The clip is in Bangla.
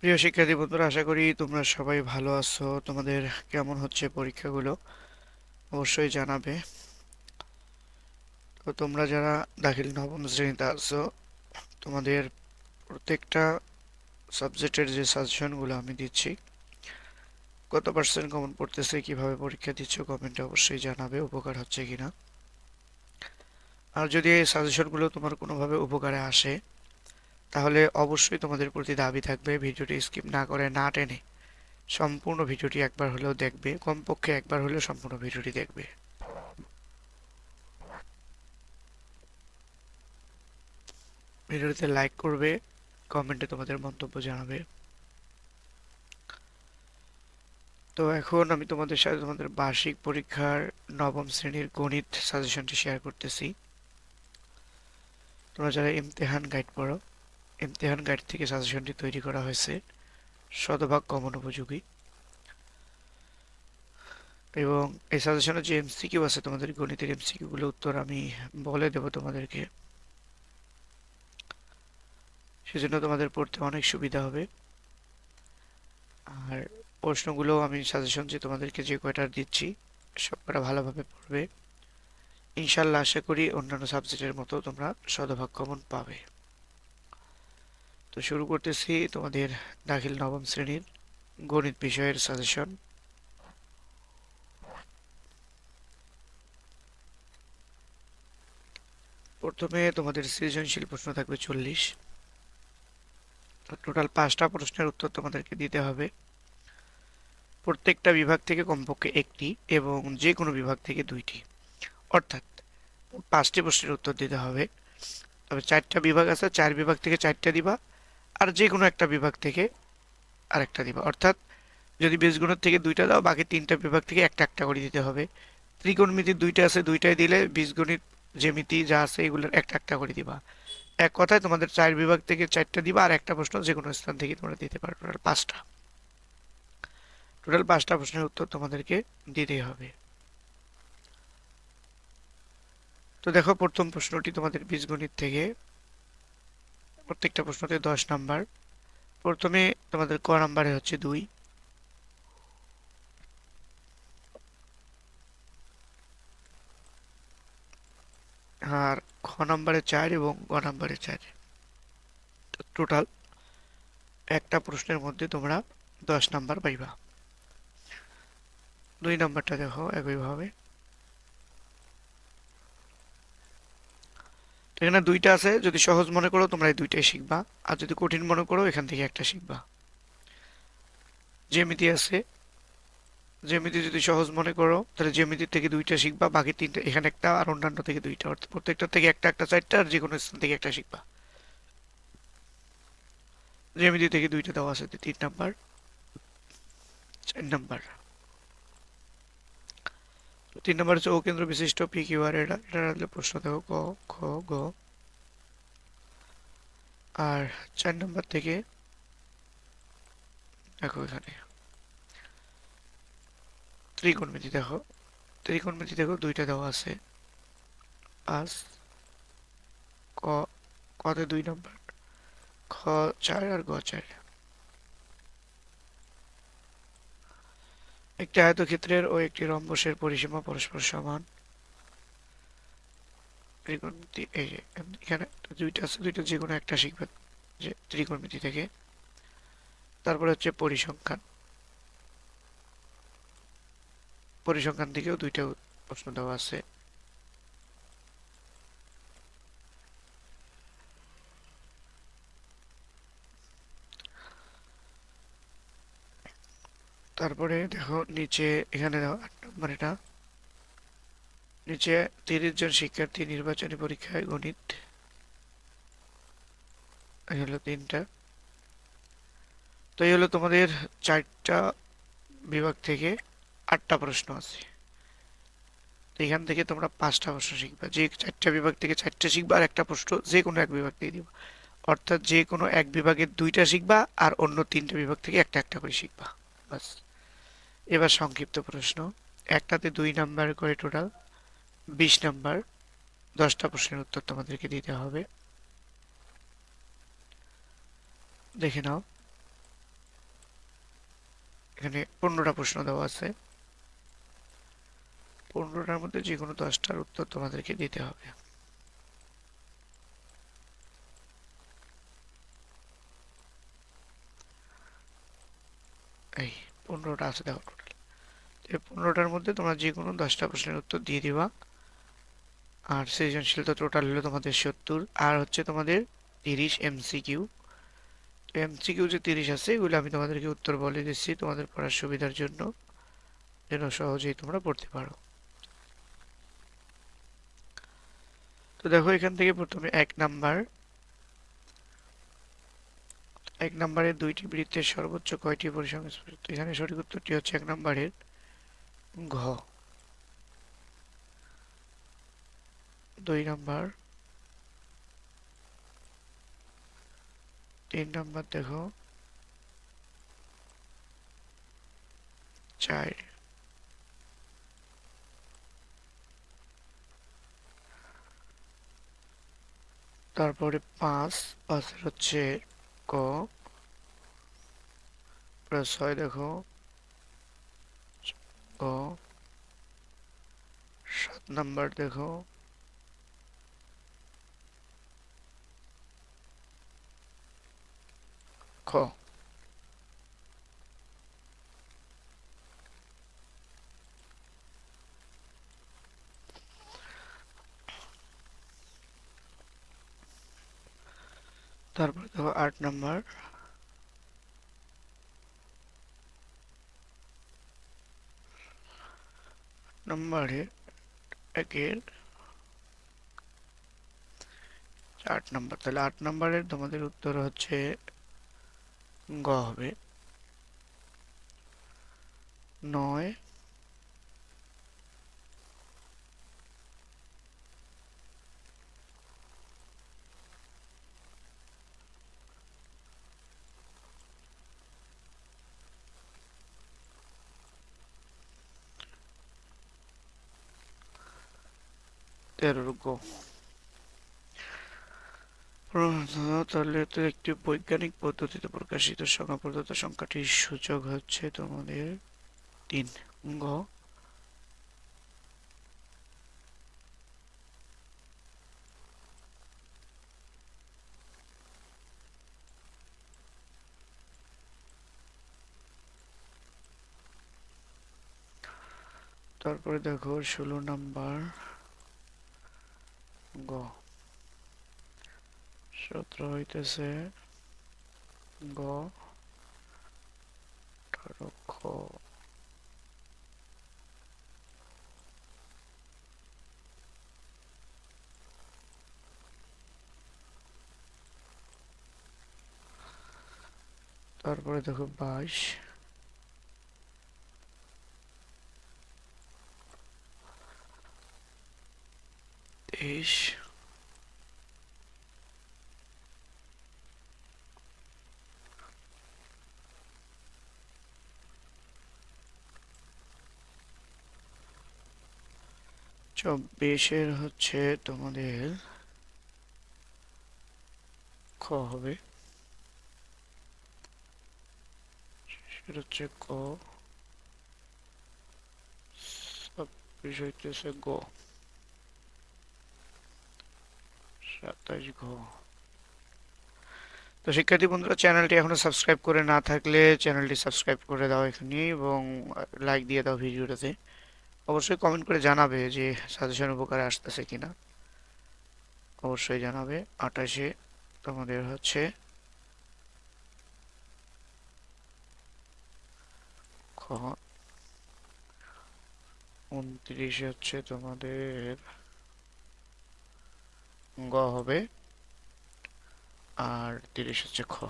প্রিয় শিক্ষার্থী বন্ধুরা, আশা করি তোমরা সবাই ভালো আছো। তোমাদের কেমন হচ্ছে পরীক্ষাগুলো? অবশ্যই জানাবে। তো তোমরা যারা দাখিল নবম শ্রেণীতে আছো, তোমাদের প্রত্যেকটা সাবজেক্টের যে সাজেশনগুলো আমি দিচ্ছি, কত পার্সেন্ট কমন পড়তেছে, কীভাবে পরীক্ষা দিচ্ছ কমেন্টে অবশ্যই জানাবে, উপকার হচ্ছে কিনা। আর যদি এই সাজেশনগুলো তোমার কোনোভাবে উপকারে আসে তাহলে অবশ্যই তোমাদের প্রতি দাবি থাকবে, ভিডিওটি স্কিপ না করে না টেনে সম্পূর্ণ ভিডিওটি একবার হলেও দেখবে, কমপক্ষে একবার হলেও সম্পূর্ণ ভিডিওটি দেখবে। ভিডিওটিতে লাইক করবে, কমেন্টে তোমাদের মন্তব্য জানাবে। তো এখন আমি তোমাদের সাথে তোমাদের বার্ষিক পরীক্ষার নবম শ্রেণির গণিত সাজেশনটি শেয়ার করতেছি। তোমরা যারা ইমতেহান গাইড পড়ো ইমতেহান গাইড থেকে সাজেশনটি তৈরি করা হয়েছে। শতভাগ কমন উপযোগী। এবং এই সাজেশনের যে এমসিকিউ আছে, তোমাদের গণিতের এমসিকিউ গুলো উত্তর আমি বলে দেব তোমাদেরকে। সেজন্য তোমাদের পড়তে অনেক সুবিধা হবে। আর প্রশ্নগুলো আমি সাজেশন যে তোমাদেরকে যে কয়টা দিচ্ছি সব কটা ভালোভাবে পড়বে। ইনশাল্লাহ আশা করি অন্যান্য সাবজেক্টের মতো তোমরা শতভাগ কমন পাবে। তো শুরু করতেছি তোমাদের দাখিল নবম শ্রেণির গণিত বিষয়ের সাজেশন প্রথমে তোমাদের সৃজনশীল প্রশ্ন থাকবে চল্লিশ। টোটাল পাঁচটা প্রশ্নের উত্তর তোমাদেরকে দিতে হবে। প্রত্যেকটা বিভাগ থেকে কমপক্ষে একটি এবং যে কোনো বিভাগ থেকে দুইটি। অর্থাৎ পাঁচটি প্রশ্নের উত্তর দিতে হবে। তবে চারটা বিভাগ আছে, চার বিভাগ থেকে চারটা দিবা। আর যে কোনো একটা বিভাগ থেকে আরেকটা দিবা। অর্থাৎ যদি বীজগণিত থেকে দুইটা দাও, বাকি তিনটা বিভাগ থেকে একটা একটা করে দিতে হবে। ত্রিকোণমিতি দুইটা আছে, দুইটাই দিলে বীজগণিত জ্যামিতি যা আছে এগুলোর একটা একটা করে দিবা। এক কথায় তোমাদের চার বিভাগ থেকে চারটা দিবা আর একটা প্রশ্ন যে কোনো স্থান থেকে তোমরা দিতে পারো, টোটাল পাঁচটা। টোটাল পাঁচটা প্রশ্নের উত্তর তোমাদেরকে দিতেই হবে। তো দেখো, প্রথম প্রশ্নটি তোমাদের বীজগণিত থেকে। প্রত্যেকটা প্রশ্নতে দশ নাম্বার। প্রথমে তোমাদের ক নাম্বারে হচ্ছে দুই। আর খ নাম্বারে চার এবং গ নাম্বারে চার। টোটাল একটা প্রশ্নের মধ্যে তোমরা দশ নাম্বার পাইবা। দুই নাম্বারটা দেখো একইভাবে। এখানে দুইটা আছে, যদি সহজ মনে করো তোমরা এই দুইটাই শিখবা। আর যদি কঠিন মনে করো, এখান থেকে একটা শিখবা। জ্যামিতি আছে। জ্যামিতি যদি সহজ মনে করো, তাহলে জ্যামিতি থেকে দুইটা শিখবা, বাকি তিনটা, এখানে একটা আর অন্যান্য থেকে দুইটা, অর্থাৎ প্রত্যেকটা থেকে একটা একটা চারটা আর যে কোনো স্থান থেকে একটা শিখবা। জ্যামিতি থেকে দুইটা দেওয়া আছে, তিন নাম্বার। চার নাম্বার। তিন নম্বর হচ্ছে, ও কেন্দ্র বিশিষ্ট পি কিউ আর এটা প্রশ্ন দেখো, ক, খ, গ। আর চার নম্বর থেকে, দেখো এখানে। ত্রিকোণমিতি দেখো ত্রিকোণমিতি দেখো, দুইটা দেওয়া আছে। পাঁচ ক, কতে দুই নম্বর, খ চার আর গ চার। একটি আয়তক্ষেত্রের ও একটি রম্বসের পরিসীমা পরস্পর সমান। ত্রিকোণমিতি, এই যে, এখানে দুইটা আছে, দুইটা যে কোনো একটা শিখবে যে ত্রিকোণমিতি থেকে। তারপরে হচ্ছে পরিসংখ্যান। পরিসংখ্যান থেকেও দুইটা প্রশ্ন দেওয়া আছে। তারপরে দেখো নিচে, এখানে দেখো আট নম্বর এটা। নিচে তিরিশ জন শিক্ষার্থী নির্বাচনী পরীক্ষায় গণিত। এই হলো তিনটা। তো এই হলো তোমাদের চারটা বিভাগ থেকে আটটা প্রশ্ন আছে। তো এখান থেকে তোমরা পাঁচটা প্রশ্ন শিখবা। যে চারটা বিভাগ থেকে চারটা শিখবা আর একটা প্রশ্ন যে কোনো এক বিভাগ থেকে দিবা। অর্থাৎ যে কোনো এক বিভাগের দুইটা শিখবা আর অন্য তিনটা বিভাগ থেকে একটা একটা করে শিখবা। বাস এবার সংক্ষিপ্ত প্রশ্ন। একটাতে দুই নাম্বার করে টোটাল বিশ নাম্বার, দশটা প্রশ্নের উত্তর তোমাদেরকে দিতে হবে। দেখে নাও। এখানে পনেরোটা প্রশ্ন দেওয়া আছে। পনেরোটার মধ্যে যে কোনো দশটার উত্তর তোমাদেরকে দিতে হবে এই পনেরোটা আছে, দেখো টোটাল এই পনেরোটার মধ্যে তোমরা যে কোনো দশটা প্রশ্নের উত্তর দিয়ে দিবা। আর সৃজনশীল তো টোটাল হলো তোমাদের সত্তর, আর হচ্ছে তোমাদের তিরিশ এমসিকিউ এমসিকিউ যে তিরিশ আছে, এগুলো আমি তোমাদেরকে উত্তর বলে দিচ্ছি তোমাদের পড়ার সুবিধার জন্য, যেন সহজেই তোমরা পড়তে পারো। তো দেখো এখান থেকে প্রথমে এক নাম্বার। এক নম্বরের দুইটি বৃত্তের সর্বোচ্চ কয়টি পরিসংখ্যান এখানে সঠিক উত্তরটি হচ্ছে এক নম্বরের ঘ। দুই নাম্বার। তিন নাম্বার দেখো। চার। তারপরে পাঁচ, পাঁচের হচ্ছে ক। প্লাস ছয় দেখো ক সাত নাম্বার দেখো খ তারপরে দেখো আট নাম্বার নম্বরে একের আট নম্বর। তাহলে আট নম্বরের তোমাদের উত্তর হচ্ছে গ হবে। নয় তেরোর গো তাহলে একটি বৈজ্ঞানিক পদ্ধতিতে প্রকাশিত সংখ্যা প্রদত্ত সূচক হচ্ছে তোমাদের তিন গ। তারপরে দেখো ষোলো নাম্বার। গ। সূত্র হইতেছে গ। খ তারপরে দেখো বাইশ। তেইশ চব্বিশের হচ্ছে তোমাদের খ হবে সেটা হচ্ছে ক ছাব্বিশ হইতেছে গ সাতাশ ঘ। তো শিক্ষার্থী বন্ধুরা, চ্যানেলটি এখনও সাবস্ক্রাইব করে না থাকলে চ্যানেলটি সাবস্ক্রাইব করে দাও এখানে এবং লাইক দিয়ে দাও ভিডিওটাতে। অবশ্যই কমেন্ট করে জানাবে যে সাজেশন উপকারে আসতেছে কিনা। অবশ্যই জানাবে। আঠাশে তোমাদের হচ্ছে উনত্রিশে হচ্ছে তোমাদের গ হবে। আর তিরিশ হচ্ছে খ।